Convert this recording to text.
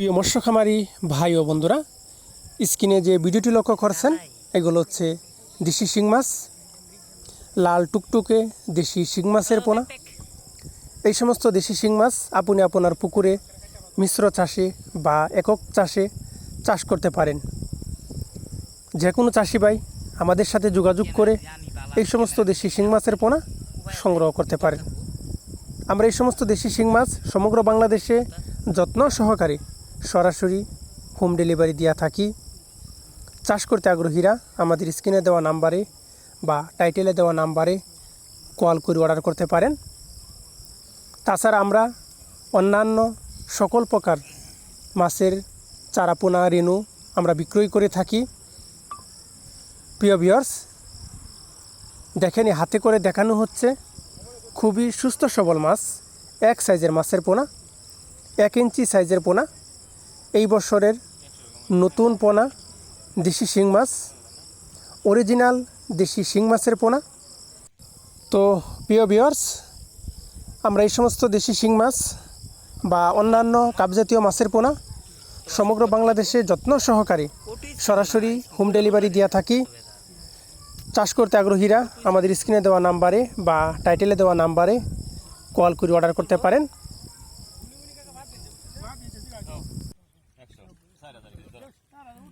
প্রিয় মৎস্য খামারি ভাই ও বন্ধুরা, স্ক্রিনে যে ভিডিওটি লক্ষ্য করছেন, এগুলো হচ্ছে দেশি শিং মাছ, লাল টুকটুকে দেশি শিং মাছের পোনা। এই সমস্ত দেশি শিং মাছ আপনি আপনার পুকুরে মিশ্র চাষে বা একক চাষে চাষ করতে পারেন। যে কোনো চাষি ভাই আমাদের সাথে যোগাযোগ করে এই সমস্ত দেশি শিং মাছের পোনা সংগ্রহ করতে পারেন। আমরা এই সমস্ত দেশি শিং মাছ সমগ্র বাংলাদেশে যত্ন সহকারে সরাসরি হোম ডেলিভারি দিয়া থাকি। চাষ করতে আগ্রহীরা আমাদের স্ক্রিনে দেওয়া নাম্বারে বা টাইটেলে দেওয়া নাম্বারে কল করে অর্ডার করতে পারেন। তাছাড়া আমরা অন্যান্য সকল প্রকার মাছের চারাপোনা রেণু আমরা বিক্রয় করে থাকি। প্রিয় ভিউয়ার্স দেখেনি হাতে করে দেখানো হচ্ছে খুবই সুস্থ সবল মাছ। এক সাইজের মাছের পোনা, এক ইঞ্চি সাইজের পোনা এই বছরের নতুন পোনা, দেশি শিং মাছ অরিজিনাল দেশি শিং মাছের পোনা। তো প্রিয় বিয়ার্স আমরা এই সমস্ত দেশি শিং মাছ বা অন্যান্য কাপজাতীয় মাছের পোনা সমগ্র বাংলাদেশে যত্ন সহকারে সরাসরি হোম ডেলিভারি দিয়ে থাকি। চাষ করতে আগ্রহীরা আমাদের স্ক্রিনে দেওয়া নাম্বারে বা টাইটেলে দেওয়া নাম্বারে কল করে অর্ডার করতে পারেন। Cara, tá ligado? Cara, não.